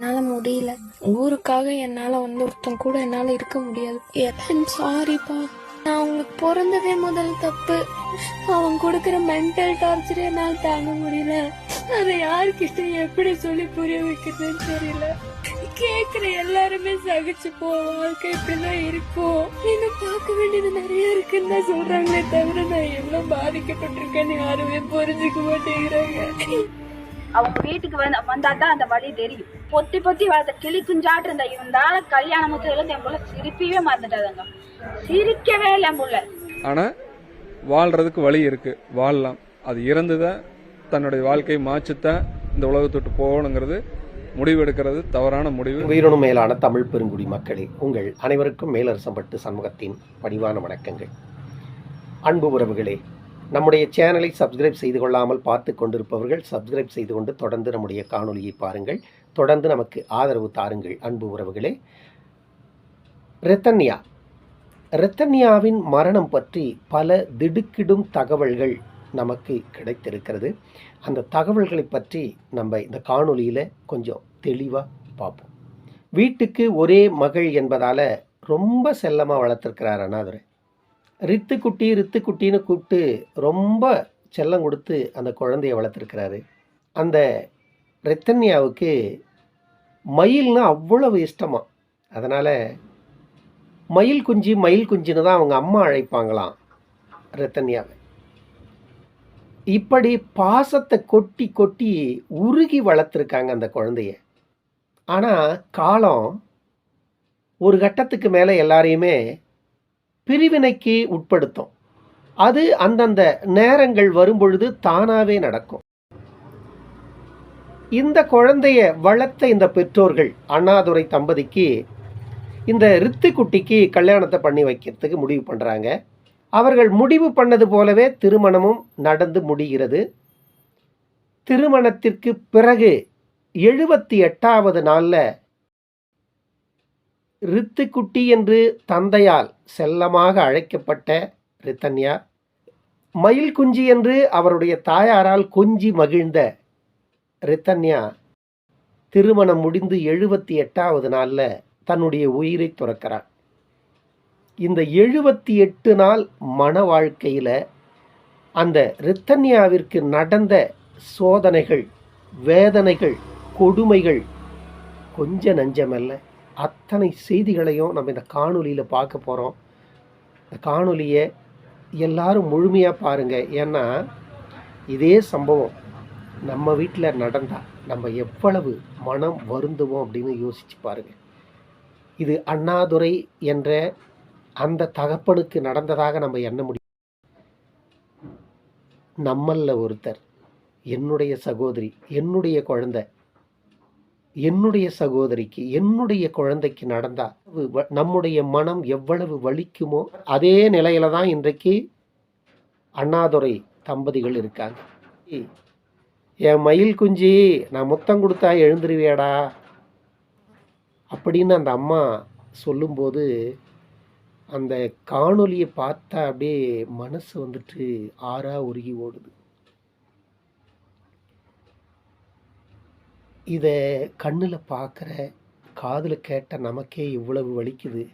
என்னால முடியல. ஊருக்காக என்னால வந்து ஒருத்தன் கூட என்னால இருக்க முடியாது. சாரிப்பா நான் அவங்களுக்கு பிறந்ததே முதல் தப்பு. அவன் கொடுக்குற மென்டல் டார்ச்சர் என்னால தாங்க முடியல. அதை யாருக்கிட்ட எப்படி சொல்லி புரிய வைக்கிறதுன்னு தெரியல. கேக்குற எல்லாருமே சகிச்சு போ வாழ்க்கை இப்படிதான் இருக்கும். இன்னும் பார்க்க வேண்டியது நிறைய இருக்குன்னு தான் சொல்றாங்களே தவிர நான் எவ்வளவு பாதிக்கப்பட்டிருக்கேன்னு யாருமே புரிஞ்சுக்க மாட்டேங்கிறாங்க. அவங்க வீட்டுக்கு வந்து வந்தா தான் அந்த வழி தெரியும். பொத்தி பொத்தி வளர்த்த கிளி குஞ்சாட்டு இருந்த இருந்தால கல்யாணம் முத்துல என் புள்ள சிரிப்பவே மறந்துட்டாதங்க சிரிக்கவே இல்லை என் புள்ள. ஆனால் வாழ்கிறதுக்கு வழி இருக்குது வாழலாம். அது இறந்து தான் தன்னுடைய வாழ்க்கையை மாற்றித்தான் இந்த உலகத்தை விட்டு போகணுங்கிறது முடிவெடுக்கிறது தவறான முடிவு. உயிரினும் மேலான தமிழ் பெருங்குடி மக்களே உங்கள் அனைவருக்கும் மேலரசம்பட்டு சண்முகத்தின் பணிவான வணக்கங்கள். அன்பு உறவுகளே நம்முடைய சேனலை சப்ஸ்கிரைப் செய்து கொள்ளாமல் பார்த்து கொண்டிருப்பவர்கள் சப்ஸ்கிரைப் செய்து கொண்டு தொடர்ந்து நம்முடைய காணொளியை பாருங்கள். தொடர்ந்து நமக்கு ஆதரவு தாருங்கள் அன்பு உறவுகளே. ரெத்தன்யா. ரெத்தன்யாவின் மரணம் பற்றி பல திடுக்கிடும் தகவல்கள் நமக்கு கிடைத்திருக்கிறது. அந்த தகவல்களை பற்றி நம்ம இந்த காணொலியில் கொஞ்சம் தெளிவாக பார்ப்போம். வீட்டுக்கு ஒரே மகள் என்பதால் ரொம்ப செல்லமாக வளர்த்துருக்கிறார் அண்ணாதுரை ரித்து குட்டி ரித்து குட்டின்னு கூப்பிட்டு ரொம்ப செல்லம் கொடுத்து அந்த குழந்தைய வளர்த்துருக்கிறாரு. அந்த ரெத்தன்யாவுக்கு மயில்னா அவ்வளவு இஷ்டமா. அதனால் மயில் குஞ்சு மயில் குஞ்சுன்னு தான் அவங்க அம்மா அழைப்பாங்களாம் ரத்தன்யாவை. இப்படி பாசத்தை கொட்டி கொட்டி உருகி வளர்த்துருக்காங்க அந்த குழந்தைய. ஆனால் காலம் ஒரு கட்டத்துக்கு மேலே எல்லாரையுமே பிரிவினைக்கு உட்படுத்தும். அது அந்தந்த நேரங்கள் வரும்பொழுது தானாகவே நடக்கும். இந்த குழந்தைய வளர்த்த இந்த பெற்றோர்கள் அண்ணாதுரை தம்பதிக்கு இந்த ரித்து குட்டிக்கு கல்யாணத்தை பண்ணி வைக்கிறதுக்கு முடிவு பண்ணுறாங்க அவர்கள் முடிவு பண்ணது போலவே திருமணமும் நடந்து முடிகிறது. திருமணத்திற்கு பிறகு எழுபத்தி எட்டாவது நாளில் ரித்துக்குட்டி என்று தந்தையால் செல்லமாக அழைக்கப்பட்ட ரித்தன்யா மயில் குஞ்சி என்று அவருடைய தாயாரால் கொஞ்சி மகிழ்ந்த ரித்தன்யா திருமணம் முடிந்து எழுபத்தி எட்டாவது நாளில் தன்னுடைய உயிரை துறக்கிறார் இந்த எழுபத்தி எட்டு நாள் மன வாழ்க்கையில் அந்த ரித்தன்யாவிற்கு நடந்த சோதனைகள் வேதனைகள் கொடுமைகள் கொஞ்ச நஞ்சமல்ல. அத்தனை செய்திகளையும் நம்ம இந்த காணொலியில் பார்க்க போகிறோம் இந்த காணொலியை எல்லாரும் முழுமையாக பாருங்கள் ஏன்னா இதே சம்பவம். நம்ம வீட்டில் நடந்தால் நம்ம எவ்வளவு மனம் வருந்துவோம் அப்படின்னு யோசிச்சு பாருங்கள் இது அண்ணாதுரை என்ற அந்த தகப்பனுக்கு நடந்ததாக நம்ம எண்ண முடியும். நம்மளில் ஒருத்தர் என்னுடைய சகோதரி என்னுடைய குழந்தை என்னுடைய சகோதரிக்கு என்னுடைய குழந்தைக்கு நடந்தா வ- நம்முடைய மனம் எவ்வளவு வலிக்குமோ அதே நிலையில தான் இன்றைக்கு அண்ணாதுரை தம்பதிகள் இருக்காங்க. என் மயில் குஞ்சி நான் முத்தம் கொடுத்தா எழுந்துருவியாடா அப்படின்னு அந்த அம்மா சொல்லும்போது அந்த காணொலியை பார்த்தா அப்படியே மனசு வந்துட்டு ஆறா உருகி ஓடுது. இதை கண்ணில் பார்க்குற காதில் கேட்ட நமக்கே இவ்வளவு வலிக்குது.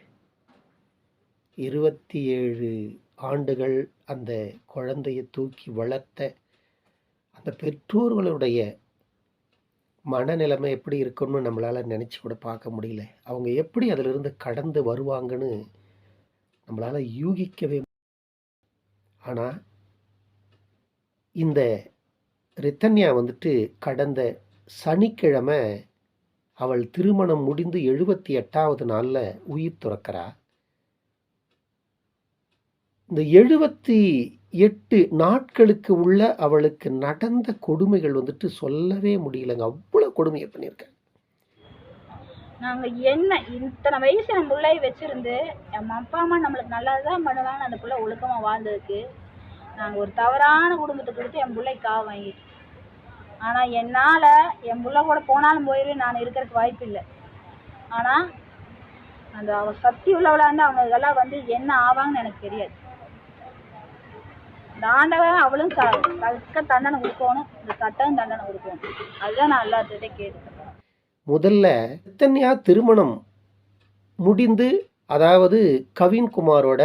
இருபத்தி ஏழு ஆண்டுகள் அந்த குழந்தையை தூக்கி வளர்த்த அந்த பெற்றோர்களுடைய மனநிலைமை எப்படி இருக்கணும்னு நம்மளால் நினச்சி கூட பார்க்க முடியல. அவங்க எப்படி அதிலிருந்து கடந்து வருவாங்கன்னு நம்மளால் யூகிக்கவே ஆனால் இந்த ரித்தன்யா வந்துட்டு கடந்த சனிக்கிழமை அவள் திருமணம் முடிந்து எழுபத்தி எட்டாவது நாளில் உயிர் துறக்கிறா. இந்த எழுபத்தி எட்டு நாட்களுக்கு உள்ள அவளுக்கு நடந்த கொடுமைகள் வந்துட்டு சொல்லவே முடியலங்க. அவ்வளோ கொடுமையை பண்ணியிருக்காங்க நாங்க என்ன இத்தனை வயசு நம்ம பிள்ளைய வச்சிருந்து என் அப்பா அம்மா நம்மளுக்கு நல்லதுதான் பண்ணுவாங்கன்னு அந்த பிள்ளை ஒழுக்கமா வாழ்ந்ததுக்கு நாங்க ஒரு தவறான குடும்பத்தை கொடுத்து என் பிள்ளை காவ வாங்கிட்டு ஆனா என்னால என் பிள்ளை கூட போனாலும் போயிரு நான் இருக்கிறதுக்கு வாய்ப்பு இல்லை. ஆனா அந்த அவ சக்தி உள்ளவளா இருந்து அவங்க இதெல்லாம் வந்து என்ன ஆவாங்கன்னு எனக்கு தெரியாது. தாண்டவன் அவளும் தக்க தண்டனை கொடுக்கணும். இந்த சட்டம் தண்டனை கொடுக்கணும். அதுதான் நான் எல்லாத்துக்கிட்டே கேட்டுக்கிறேன். முதல்ல ரத்தன்யா திருமணம் முடிந்து அதாவது கவின்குமாரோட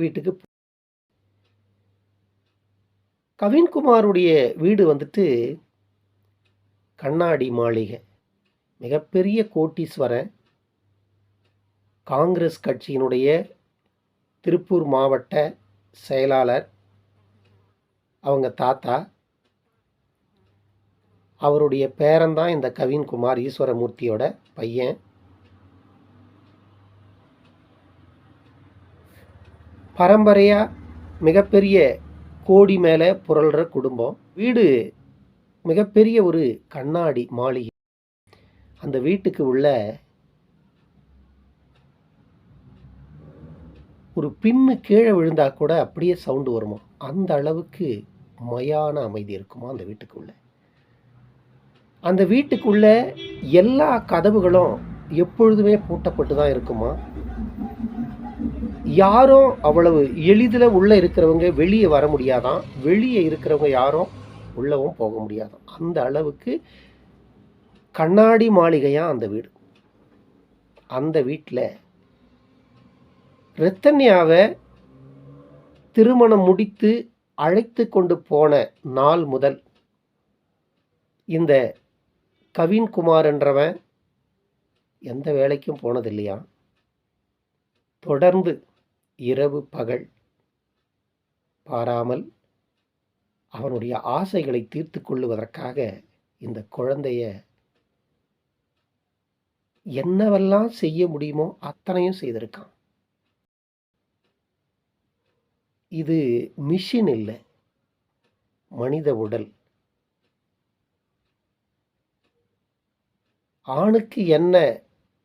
வீட்டுக்கு கவின்குமாருடைய வீடு வந்துட்டு கண்ணாடி மாளிகை. மிகப்பெரிய கோட்டீஸ்வரன் காங்கிரஸ் கட்சியினுடைய திருப்பூர் மாவட்ட செயலாளர் அவங்க தாத்தா அவருடைய பேரன்தான் இந்த கவின்குமார் ஈஸ்வரமூர்த்தியோட பையன். பரம்பரையாக மிகப்பெரிய கோடி மேலே புரள்ற குடும்பம். வீடு மிகப்பெரிய ஒரு கண்ணாடி மாளிகை. அந்த வீட்டுக்கு உள்ள ஒரு பின்னு கீழே விழுந்தா கூட அப்படியே சவுண்டு வருமா அந்த அளவுக்கு மயான அமைதி இருக்குமா அந்த வீட்டுக்குள்ளே? அந்த வீட்டுக்குள்ளே எல்லா கதவுகளும் எப்பொழுதுமே பூட்டப்பட்டு தான் இருக்குமா? யாரும் அவ்வளவு எளிதில் உள்ளே இருக்கிறவங்க வெளியே வர முடியாதான். வெளியே இருக்கிறவங்க யாரும் உள்ளவும் போக முடியாதான் அந்த அளவுக்கு கண்ணாடி மாளிகையாக அந்த வீடு. அந்த வீட்டில் ரத்தன்யாவை திருமணம் முடித்து அழைத்து கொண்டு போன நாள் முதல் இந்த கவின்குமார் என்றவன் எந்த வேலைக்கும் போனதில்லையா? தொடர்ந்து இரவு பகல் பாராமல் அவனுடைய ஆசைகளை தீர்த்து கொள்ளுவதற்காக இந்த குழந்தைய என்னவெல்லாம் செய்ய முடியுமோ அத்தனையும் செய்திருக்கான். இது மிஷின் இல்லை மனித உடல். ஆணுக்கு என்ன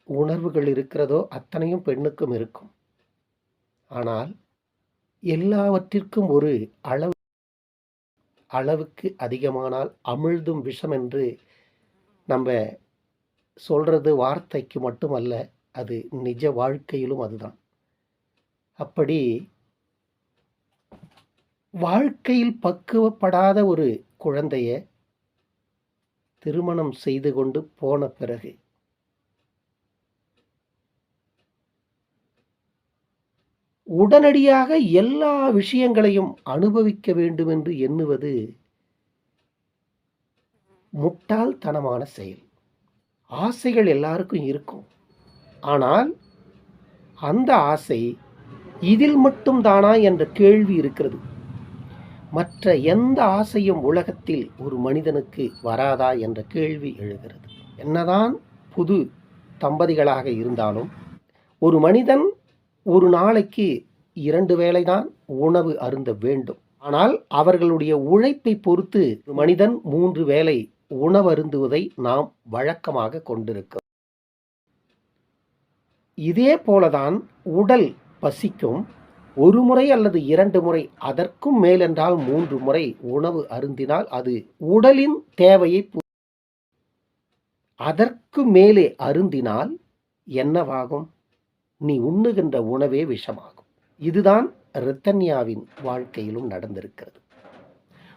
உணர்வுகள் இருக்கிறதோ அத்தனையும் பெண்ணுக்கும் இருக்கும். ஆனால் எல்லாவற்றிற்கும் ஒரு அளவு அளவுக்கு அதிகமானால் அமிழ்தும் விஷம் என்று நம்ம சொல்றது வார்த்தைக்கு மட்டுமல்ல அது நிஜ வாழ்க்கையிலும் அதுதான். அப்படி வாழ்க்கையில் பக்குவப்படாத ஒரு குழந்தைய திருமணம் செய்து கொண்டு போன பிறகு உடனடியாக எல்லா விஷயங்களையும் அனுபவிக்க வேண்டும் என்று எண்ணுவது முட்டாள்தனமான செயல். ஆசைகள் எல்லாருக்கும் இருக்கும். ஆனால் அந்த ஆசை இதில் மட்டும் தானா என்ற கேள்வி இருக்கிறது. மற்ற எந்த ஆசையும் உலகத்தில் ஒரு மனிதனுக்கு வராதா என்ற கேள்வி எழுகிறது. என்னதான் புது தம்பதிகளாக இருந்தாலும் ஒரு மனிதன் ஒரு நாளைக்கு இரண்டு வேளைதான் உணவு அருந்த வேண்டும். ஆனால் அவர்களுடைய உழைப்பை பொறுத்து மனிதன் மூன்று வேளை உணவருந்துவதை நாம் வழக்கமாக கொண்டிருக்கிறோம். இதே போலதான் உடல் பசிக்கும் ஒரு முறை அல்லது இரண்டு முறை அதற்கும் மேலென்றால் மூன்று முறை உணவு அருந்தினால் அது உடலின் தேவையை அதற்கு மேலே அருந்தினால் என்னவாகும்? நீ உண்ணுகின்ற உணவே விஷமாகும். இதுதான் ரித்தன்யாவின் வாழ்க்கையிலும் நடந்திருக்கிறது.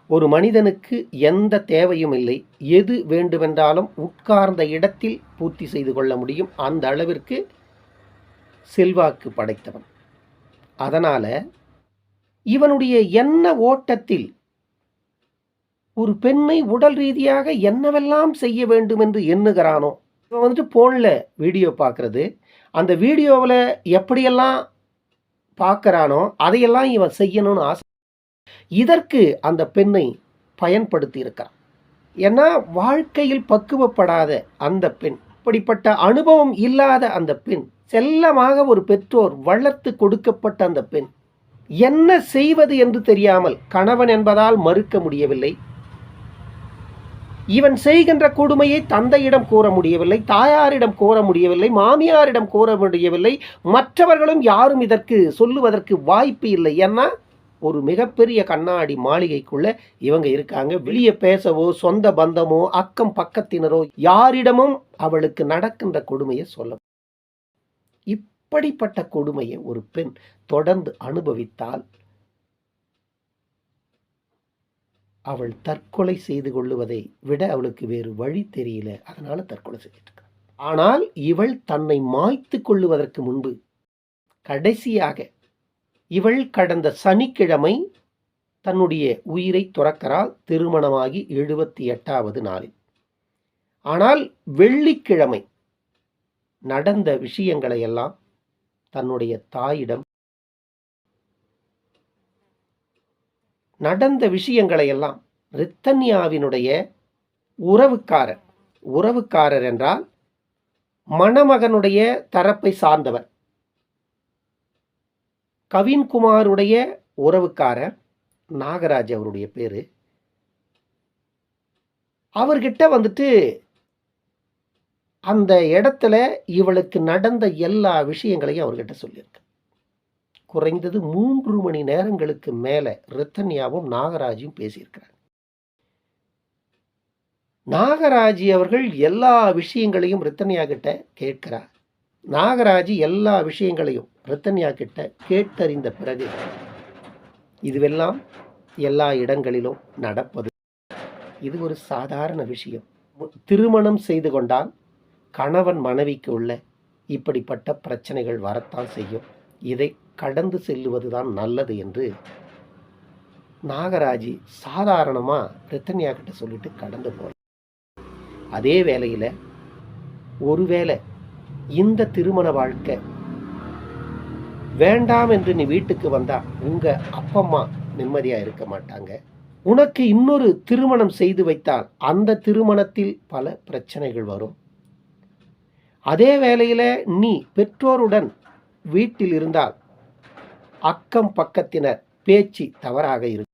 ஒரு மனிதனுக்கு எந்த தேவையும் இல்லை. எது வேண்டுமென்றாலும் உட்கார்ந்த இடத்தில் பூர்த்தி செய்து கொள்ள முடியும். அந்த அளவிற்கு செல்வாக்கு படைத்தவன். அதனால் இவனுடைய எண்ண ஓட்டத்தில் ஒரு பெண்ணை உடல் ரீதியாக என்னவெல்லாம் செய்ய வேண்டும் என்று எண்ணுகிறானோ இவன் வந்துட்டு ஃபோனில் வீடியோ பார்க்கறது. அந்த வீடியோவில் எப்படியெல்லாம் பார்க்குறானோ அதையெல்லாம் இவன் செய்யணும்னு ஆசை. இதற்கு அந்த பெண்ணை பயன்படுத்தி இருக்கான் ஏன்னா வாழ்க்கையில் பக்குவப்படாத அந்த பெண் இப்படிப்பட்ட அனுபவம் இல்லாத அந்த பெண் செல்லமாக ஒரு பெற்றோர் வளர்த்து கொடுக்கப்பட்ட அந்த பெண் என்ன செய்வது என்று தெரியாமல் கணவன் என்பதால் மறுக்க முடியவில்லை. இவன் செய்கின்ற கொடுமையை தந்தையிடம் கூற முடியவில்லை தாயாரிடம் கூற முடியவில்லை மாமியாரிடம் கூற முடியவில்லை. மற்றவர்களும் யாரும் இதற்கு சொல்லுவதற்கு வாய்ப்பு இல்லை. ஏன்னா ஒரு மிகப்பெரிய கண்ணாடி மாளிகைக்குள்ள இவங்க இருக்காங்க. வெளியே பேசவோ சொந்த பந்தமோ அக்கம் பக்கத்தினரோ யாரிடமும் அவளுக்கு நடக்கின்ற கொடுமையை சொல்ல இப்படிப்பட்ட கொடுமையை ஒரு பெண் தொடர்ந்து அனுபவித்தால் அவள் தற்கொலை செய்து கொள்ளுவதை விட அவளுக்கு வேறு வழி தெரியல. அதனால தற்கொலை செய்து ஆனால் இவள் தன்னை மாய்த்து கொள்ளுவதற்கு முன்பு கடைசியாக இவள் கடந்த சனிக்கிழமை தன்னுடைய உயிரை துறக்கிறாள் திருமணமாகி எழுபத்தி எட்டாவது நாளில். ஆனால் வெள்ளிக்கிழமை நடந்த விஷயங்களை எல்லாம் தன்னுடைய தாயிடம் நடந்த விஷயங்களை எல்லாம் ரித்தன்யாவினுடைய உறவுக்காரர் உறவுக்காரர் என்றால் மணமகனுடைய தரப்பை சார்ந்தவர். கவின்குமாருடைய உறவுக்காரர் நாகராஜ் அவருடைய பேரு. அவர்கிட்ட வந்துட்டு அந்த இடத்துல இவளுக்கு நடந்த எல்லா விஷயங்களையும் அவர்கிட்ட சொல்லியிருக்கு. குறைந்தது மூன்று மணி நேரங்களுக்கு மேலே ரித்தன்யாவும் நாகராஜும் பேசியிருக்கிறாங்க. நாகராஜி அவர்கள் எல்லா விஷயங்களையும் ரித்தன்யா கிட்ட கேட்கிறார் நாகராஜி எல்லா விஷயங்களையும் ரித்தன்யா கிட்ட கேட்டறிந்த பிறகு இதுவெல்லாம் எல்லா இடங்களிலும் நடப்பது. இது ஒரு சாதாரண விஷயம். திருமணம் செய்து கொண்டால் கணவன் மனைவிக்கு உள்ள இப்படிப்பட்ட பிரச்சனைகள் வரத்தான் செய்யும். இதை கடந்து செல்லுவது தான் நல்லது என்று நாகராஜி சாதாரணமாக ரித்தன்யா கிட்ட சொல்லிட்டு கடந்து போகிறார் அதே வேளையில் ஒருவேளை இந்த திருமண வாழ்க்கை வேண்டாம் என்று நீ வீட்டுக்கு வந்தா உங்க அப்பம்மா நிம்மதியா இருக்க மாட்டாங்க. உனக்கு இன்னொரு திருமணம் செய்து வைத்தால் அந்த திருமணத்தில் பல பிரச்சனைகள் வரும். அதே வேளையில் நீ பெற்றோருடன் வீட்டில் இருந்தால் அக்கம் பக்கத்தினர் பேச்சு தவறாக இருக்கும்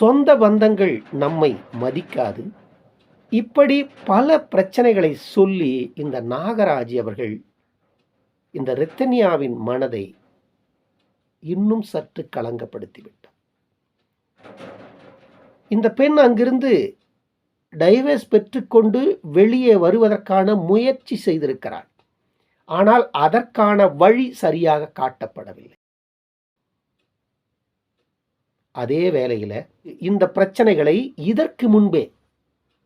சொந்த பந்தங்கள் நம்மை மதிக்காது. இப்படி பல பிரச்சனைகளை சொல்லி இந்த நாகராஜ் அவர்கள் இந்த ரித்தன்யாவின் மனதை இன்னும் சற்று களங்கப்படுத்திவிட்டார். இந்த பெண் அங்கிருந்து டைவர்ஸ் பெற்றுக்கொண்டு வெளியே வருவதற்கான முயற்சி செய்திருக்கிறார். ஆனால் அதற்கான வழி சரியாக காட்டப்படவில்லை. அதே வேளையில் இந்த பிரச்சனைகளை இதற்கு முன்பே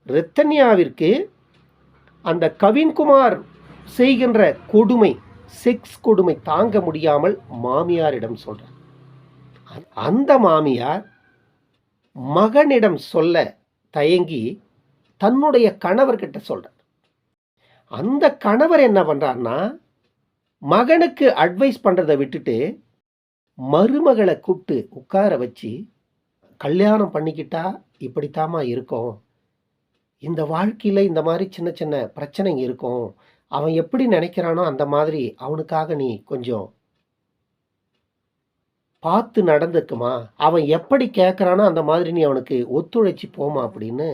ரித்தன்யாவிற்கு அந்த கவின்குமார் செய்கின்ற கொடுமை செக்ஸ் கொடுமை தாங்க முடியாமல் மாமியாரிடம் சொல்கிறார் அந்த மாமியார் மகனிடம் சொல்ல தயங்கி தன்னுடைய கணவர்கிட்ட சொல்கிறார் அந்த கணவர் என்ன பண்ணுறாருன்னா மகனுக்கு அட்வைஸ் பண்ணுறதை விட்டுட்டு மருமகளை கூப்பிட்டு உட்கார வச்சு கல்யாணம் பண்ணிக்கிட்டா இப்படித்தாம்மா இருக்கும். இந்த வாழ்க்கையில் இந்த மாதிரி சின்ன சின்ன பிரச்சனைங்க இருக்கும். அவன் எப்படி நினைக்கிறானோ அந்த மாதிரி அவனுக்காக நீ கொஞ்சம் பார்த்து நடந்துக்குமா. அவன் எப்படி கேட்குறானோ அந்த மாதிரி நீ அவனுக்கு ஒத்துழைச்சி போமா அப்படின்னு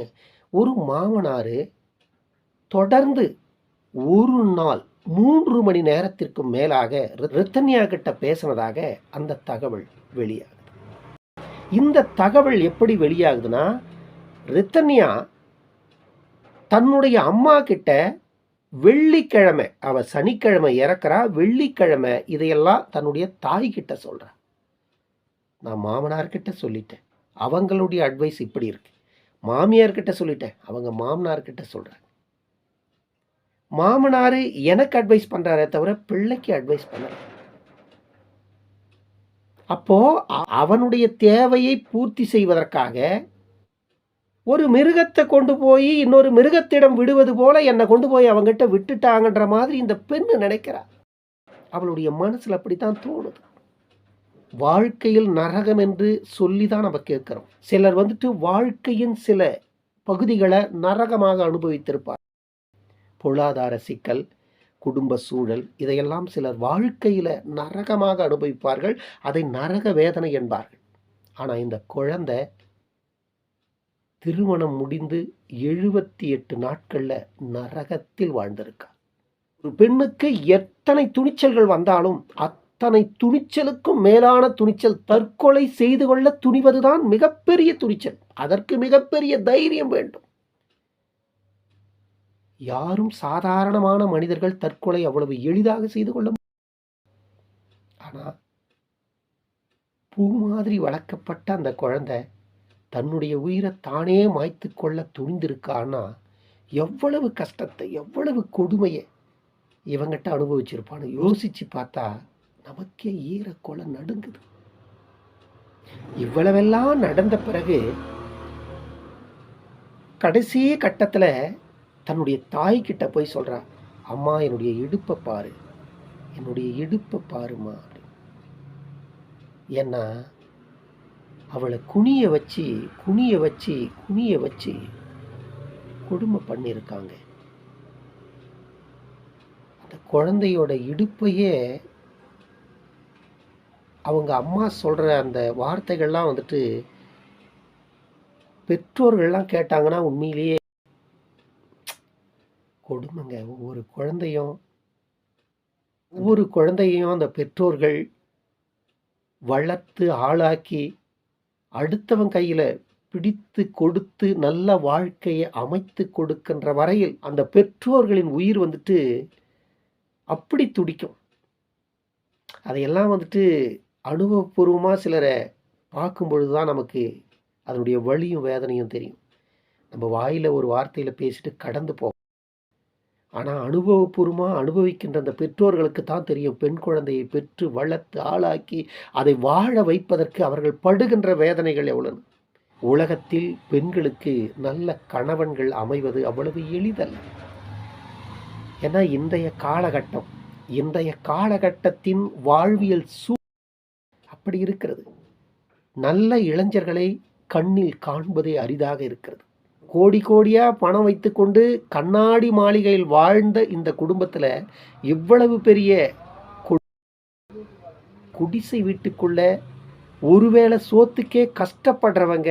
ஒரு மாமனார் தொடர்ந்து ஒரு நாள் மூன்று மணி நேரத்திற்கும் மேலாக ரித்தன்யா கிட்ட பேசினதாக அந்த தகவல் வெளியாகுது. இந்த தகவல் எப்படி வெளியாகுதுன்னா ரித்தன்யா தன்னுடைய அம்மா கிட்ட வெள்ளிக்கிழமை அவ சனிக்கிழமை இறக்குறா வெள்ளிக்கிழமை இதையெல்லாம் தன்னுடைய தாய் கிட்ட சொல்றா. நான் மாமனார்கிட்ட சொல்லிட்டேன். அவங்களுடைய அட்வைஸ் இப்படி இருக்கு. மாமியார்கிட்ட சொல்லிட்டேன். அவங்க மாமனார்கிட்ட சொல்கிறேன் மாமனார் எனக்கு அட்வைஸ் பண்ணுறாரே தவிர பிள்ளைக்கு அட்வைஸ் பண்ணல. அப்போது அவனுடைய தேவையை பூர்த்தி செய்வதற்காக ஒரு மிருகத்தை கொண்டு போய் இன்னொரு மிருகத்திடம் விடுவது போல என்னை கொண்டு போய் அவங்ககிட்ட விட்டுட்டாங்கன்ற மாதிரி இந்த பெண்ணு நினைக்கிறா. அவளுடைய மனசுல அப்படித்தான் தோணுது. வாழ்க்கையில் நரகம் என்று சொல்லி தான் நம்ம கேட்குறோம். சிலர் வந்துட்டு வாழ்க்கையின் சில பகுதிகளை நரகமாக அனுபவித்திருப்பார். பொருளாதார சிக்கல் குடும்ப சூழல் இதையெல்லாம் சிலர் வாழ்க்கையில் நரகமாக அனுபவிப்பார்கள். அதை நரக வேதனை என்பார்கள். ஆனால் இந்த குழந்தை திருமணம் முடிந்து எழுபத்தி எட்டு நாட்களில் நரகத்தில் வாழ்ந்திருக்கார் ஒரு பெண்ணுக்கு எத்தனை துணிச்சல்கள் வந்தாலும் தன்னை துணிச்சலுக்கும் மேலான துணிச்சல் தற்கொலை செய்து கொள்ள துணிவதுதான் மிகப்பெரிய துணிச்சல். அதற்கு மிகப்பெரிய தைரியம் வேண்டும். யாரும் சாதாரணமான மனிதர்கள் தற்கொலை அவ்வளவு எளிதாக செய்து கொள்ள ஆனால் ஆனா பூ மாதிரி வளர்க்கப்பட்ட அந்த குழந்தை தன்னுடைய உயிரை தானே மாய்த்து கொள்ள துணிந்திருக்கான்னா எவ்வளவு கஷ்டத்தை எவ்வளவு கொடுமையை இவங்கிட்ட அனுபவிச்சிருப்பான்னு யோசிச்சு பார்த்தா நமக்கே ஈரக்கொலை நடுங்குது. இவ்வளவெல்லாம் நடந்த பிறகு கடைசி கட்டத்தில் தன்னுடைய தாய்கிட்ட போய் சொல்கிறா அம்மா என்னுடைய இடுப்பை பாரு. என்னுடைய இடுப்பை பாருமா ஏன்னா அவளை குனிய வச்சு குனிய வச்சு குனிய வச்சு கொடுமை பண்ணியிருக்காங்க. அந்த குழந்தையோட இடுப்பையே அவங்க அம்மா சொல்கிற அந்த வார்த்தைகள்லாம் வந்துட்டு பெற்றோர்கள்லாம் கேட்டாங்கன்னா உண்மையிலேயே கொடுமைங்க. ஒவ்வொரு குழந்தையும் ஒவ்வொரு குழந்தையும் அந்த பெற்றோர்கள் வளர்த்து ஆளாக்கி அடுத்தவன் கையில் பிடித்து கொடுத்து நல்ல வாழ்க்கையை அமைத்து கொடுக்கின்ற வரையில் அந்த பெற்றோர்களின் உயிர் வந்துட்டு அப்படி துடிக்கும். அதையெல்லாம் வந்துட்டு அனுபவபூர்வமாக சிலரை பார்க்கும் பொழுது தான் நமக்கு அதனுடைய வழியும் வேதனையும் தெரியும். நம்ம வாயில் ஒரு வார்த்தையில் பேசிட்டு கடந்து போகும் ஆனால் அனுபவபூர்வமாக அனுபவிக்கின்ற அந்த பெற்றோர்களுக்கு தான் தெரியும். பெண் குழந்தையை பெற்று வளர்த்து ஆளாக்கி அதை வாழ வைப்பதற்கு அவர்கள் படுகின்ற வேதனைகள் எவ்வளவு? உலகத்தில் பெண்களுக்கு நல்ல கணவன்கள் அமைவது அவ்வளவு எளிதல்ல. ஏன்னா இன்றைய காலகட்டம் இன்றைய காலகட்டத்தின் வாழ்வியல் சூ அப்படி இருக்கிறது. நல்ல இளைஞர்களை கண்ணில் காண்பதே அரிதாக இருக்கிறது. கோடி கோடியாக பணம் வைத்துக்கொண்டு கண்ணாடி மாளிகையில் வாழ்ந்த இந்த குடும்பத்தில் இவ்வளவு பெரிய கு- குடிசை வீட்டுக்குள்ள ஒருவேளை சோத்துக்கே கஷ்டப்படுறவங்க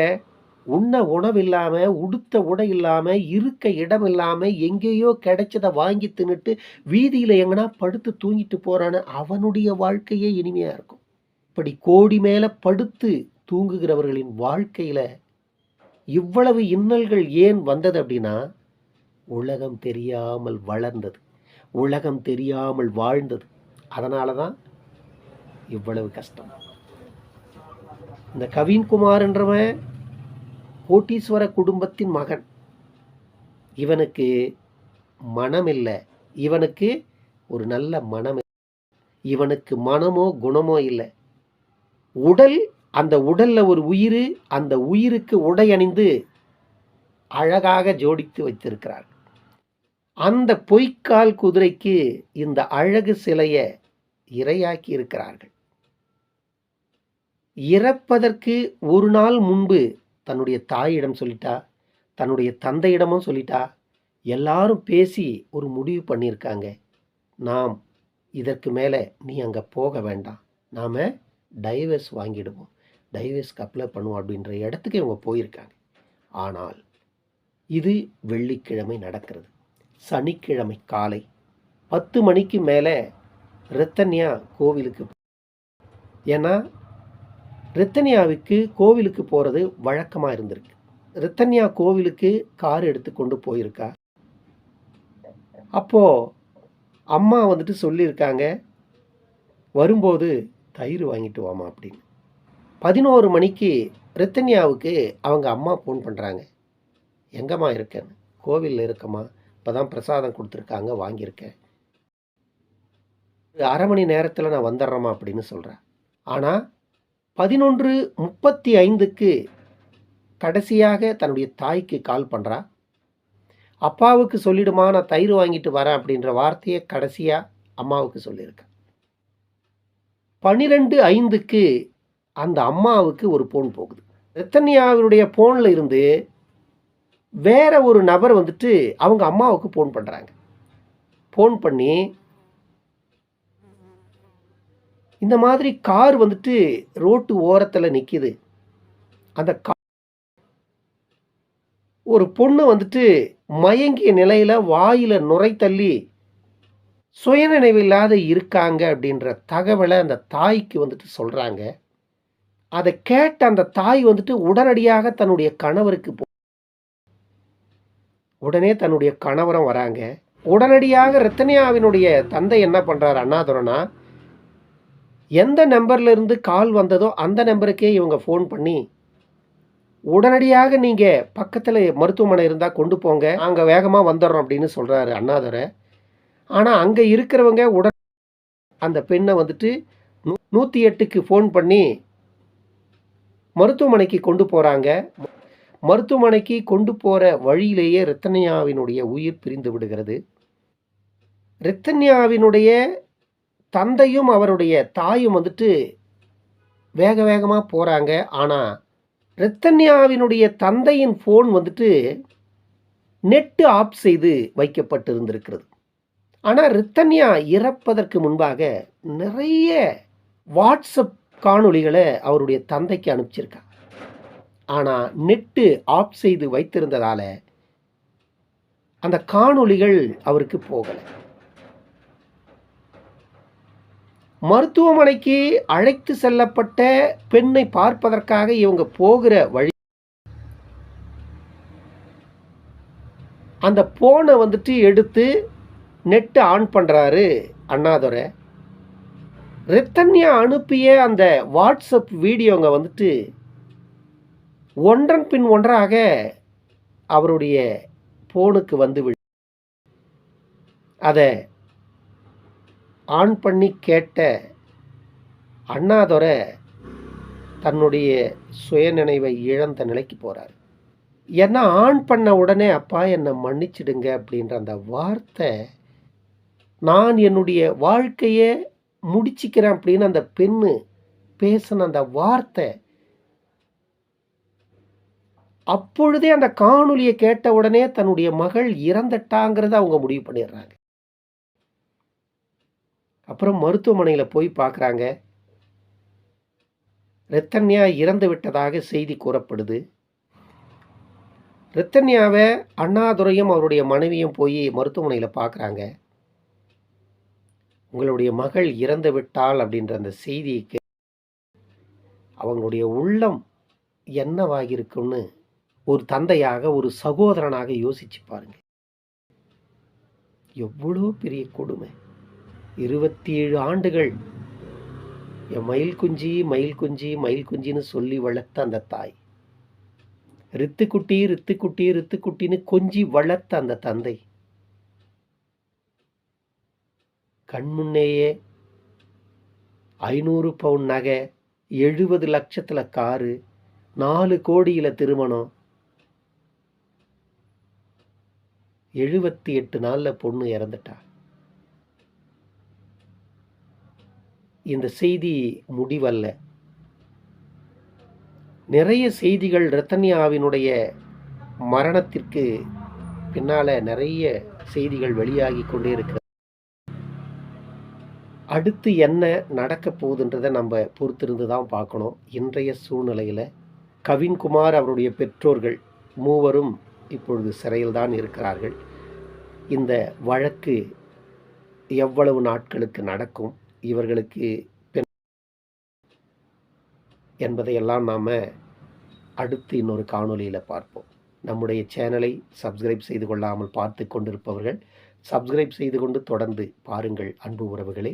உண்ண உணவு இல்லாமல் உடுத்த உடை இல்லாமல் இருக்க இடம் இல்லாமல் எங்கேயோ கிடைச்சதை வாங்கி தின்னுட்டு வீதியில் எங்கன்னா படுத்து தூங்கிட்டு போகிறான்னு அவனுடைய வாழ்க்கையே இனிமையாக இருக்கும். இப்படி கோடி மேலே படுத்து தூங்குகிறவர்களின் வாழ்க்கையில் இவ்வளவு இன்னல்கள் ஏன் வந்தது அப்படின்னா உலகம் தெரியாமல் வளர்ந்தது. உலகம் தெரியாமல் வாழ்ந்தது. அதனால தான் இவ்வளவு கஷ்டம். இந்த கவின்குமார்ன்றவன் கோட்டீஸ்வர குடும்பத்தின் மகன். இவனுக்கு மனம் இல்லை இவனுக்கு ஒரு நல்ல மனம் இவனுக்கு மனமோ குணமோ இல்லை. உடல் அந்த உடல்ல ஒரு உயிர் அந்த உயிருக்கு உடை அணிந்து அழகாக ஜோடித்து வைத்திருக்கிறார். அந்த பொய்க்கால் குதிரைக்கு இந்த அழகு சிலையை இரையாக்கி இருக்கிறார்கள். இறப்பதற்கு ஒரு நாள் முன்பு தன்னுடைய தாயிடம் சொல்லிட்டா தன்னுடைய தந்தையிடமும் சொல்லிட்டா எல்லாரும் பேசி ஒரு முடிவு பண்ணியிருக்காங்க. நாம் இதற்கு மேலே நீ அங்கே போக வேண்டாம். நாம் டைவர்ஸ் வாங்கிடுவோம். டைவர்ஸ்க்கு அப்ளை பண்ணுவோம் அப்படின்ற இடத்துக்கு இவங்க போயிருக்காங்க. ஆனால் இது வெள்ளிக்கிழமை நடக்கிறது. சனிக்கிழமை காலை பத்து மணிக்கு மேலே ரத்தன்யா கோவிலுக்கு ஏன்னா ரத்தன்யாவுக்கு கோவிலுக்கு போகிறது வழக்கமாக இருந்திருக்கு. ரித்தன்யா கோவிலுக்கு கார் எடுத்து கொண்டு போயிருக்கா? அப்போது அம்மா வந்துட்டு சொல்லியிருக்காங்க வரும்போது தயிர் வாங்கிட்டு வாமா அப்படின்னு. பதினோரு மணிக்கு ரித்தன்யாவுக்கு அவங்க அம்மா ஃபோன் பண்ணுறாங்க எங்கம்மா இருக்கேன்னு கோவிலில் இருக்கம்மா. இப்போ தான் பிரசாதம் கொடுத்துருக்காங்க வாங்கியிருக்கேன். அரை மணி நேரத்தில் நான் வந்துடுறேம்மா அப்படின்னு சொல்கிறேன் ஆனால் பதினொன்று முப்பத்தி ஐந்துக்கு கடைசியாக தன்னுடைய தாய்க்கு கால் பண்ணுறா அப்பாவுக்கு சொல்லிடுமா நான் தயிர் வாங்கிட்டு வரேன் அப்படின்ற வார்த்தையை கடைசியாக அம்மாவுக்கு சொல்லியிருக்கேன் பன்னிரெண்டு ஐந்துக்கு அந்த அம்மாவுக்கு ஒரு ஃபோன் போகுது. ரத்தன்யாவினுடைய ஃபோனில் இருந்து வேற ஒரு நபர் வந்துட்டு அவங்க அம்மாவுக்கு ஃபோன் பண்ணுறாங்க ஃபோன் பண்ணி இந்த மாதிரி கார் வந்துட்டு ரோட்டு ஓரத்தில் நிற்கிது அந்த கா ஒரு பொண்ணு வந்துட்டு மயங்கிய நிலையில் வாயில் நுரை தள்ளி சுயநினைவில்லாத இருக்காங்க அப்படின்ற தகவலை அந்த தாய்க்கு வந்துட்டு சொல்கிறாங்க அதை கேட்ட அந்த தாய் வந்துட்டு உடனடியாக தன்னுடைய கணவருக்கு போ- உடனே தன்னுடைய கணவரம் வராங்க. உடனடியாக ரத்தனியாவினுடைய தந்தை என்ன பண்ணுறாரு அண்ணாதுரனா எந்த நம்பர்லேருந்து கால் வந்ததோ அந்த நம்பருக்கே இவங்க ஃபோன் பண்ணி உடனடியாக நீங்கள் பக்கத்தில் மருத்துவமனை இருந்தால் கொண்டு போங்க அங்கே வேகமாக வந்துடுறோம் அப்படின்னு சொல்கிறாரு அண்ணாதுரை. ஆனால் அங்கே இருக்கிறவங்க உடன் அந்த பெண்ணை வந்துட்டு நூ நூற்றி எட்டுக்கு ஃபோன் பண்ணி மருத்துவமனைக்கு கொண்டு போகிறாங்க மருத்துவமனைக்கு கொண்டு போகிற வழியிலேயே ரத்தன்யாவினுடைய உயிர் பிரிந்து விடுகிறது. ரத்தன்யாவினுடைய தந்தையும் அவருடைய தாயும் வந்துட்டு வேக வேகமாக போகிறாங்க ஆனால் ரத்தன்யாவினுடைய தந்தையின் ஃபோன் வந்துட்டு நெட்டு ஆஃப் செய்து வைக்கப்பட்டிருந்திருக்கிறது. ஆனால் ரித்தன்யா இறப்பதற்கு முன்பாக நிறைய வாட்ஸ்அப் காணொளிகளை அவருடைய தந்தைக்கு அனுப்பிச்சிருக்கா. ஆனால் நெட்டு ஆஃப் செய்து வைத்திருந்ததால் அந்த காணொளிகள் அவருக்கு போகலை. மருத்துவமனைக்கு அழைத்து செல்லப்பட்ட பெண்ணை பார்ப்பதற்காக இவங்க போகிற வழி அந்த போனை வந்துட்டு எடுத்து நெட்டு ஆன் பண்ணுறாரு அண்ணாதுரை. ரத்தன்யா அனுப்பிய அந்த வாட்ஸ்அப் வீடியோங்க வந்துட்டு ஒன்றன் பின் ஒன்றாக அவருடைய போனுக்கு வந்து விழு அதை ஆன் பண்ணி கேட்ட அண்ணாதுரை தன்னுடைய சுயநினைவை இழந்த நிலைக்கு போகிறார் ஏன்னா ஆன் பண்ண உடனே அப்பா என்னை மன்னிச்சிடுங்க அப்படின்ற அந்த வார்த்தை நான் என்னுடைய வாழ்க்கையை முடிச்சிக்கிறேன் அப்படின்னு அந்த பெண்ணு பேசின அந்த வார்த்தை அப்பொழுதே அந்த காணொலியை கேட்ட உடனே தன்னுடைய மகள் இறந்துட்டாங்கிறத அவங்க முடிவு பண்ணிடுறாங்க. அப்புறம் மருத்துவமனையில் போய் பார்க்குறாங்க. ரத்தன்யா இறந்து விட்டதாக செய்தி கூறப்படுது. ரத்தன்யாவை அண்ணாதுரையும் அவருடைய மனைவியும் போய் மருத்துவமனையில் பார்க்குறாங்க. உங்களுடைய மகள் இறந்து விட்டாள் அப்படின்ற அந்த செய்திக்கு அவங்களுடைய உள்ளம் என்னவாகிருக்கும்னு ஒரு தந்தையாக ஒரு சகோதரனாக யோசிச்சு பாருங்க. எவ்வளோ பெரிய கொடுமை. இருபத்தி ஏழு ஆண்டுகள் என் மயில் குஞ்சி மயில் குஞ்சி மயில் குஞ்சின்னு சொல்லி வளர்த்த அந்த தாய். ரித்துக்குட்டி ரித்துக்குட்டி ரித்துக்குட்டின்னு கொஞ்சி வளர்த்த அந்த தந்தை. கண்முன்னேயே ஐநூறு பவுன் நகை எழுபது லட்சத்தில் காரு நாலு கோடியில் திருமணம். எழுபத்தி எட்டு நாளில் பொண்ணு இறந்துட்டா. இந்த செய்தி முடிவல்ல. நிறைய செய்திகள் ரத்தன்யாவினுடைய மரணத்திற்கு பின்னால் நிறைய செய்திகள் வெளியாகி கொண்டே இருக்கிறது. அடுத்து என்ன நடக்க போகுதுன்றதை நம்ம பொறுத்திருந்து தான் பார்க்கணும். இன்றைய சூழ்நிலையில் கவின்குமார் அவருடைய பெற்றோர்கள் மூவரும் இப்பொழுது சிறையில்தான் இருக்கிறார்கள். இந்த வழக்கு எவ்வளவு நாட்களுக்கு நடக்கும் இவர்களுக்கு பெண் என்பதையெல்லாம் நாம் அடுத்து இன்னொரு காணொளியில் பார்ப்போம். நம்முடைய சேனலை சப்ஸ்கிரைப் செய்து கொள்ளாமல் பார்த்து கொண்டிருப்பவர்கள் சப்ஸ்கிரைப் செய்து கொண்டு தொடர்ந்து பாருங்கள் அன்பு உறவுகளே.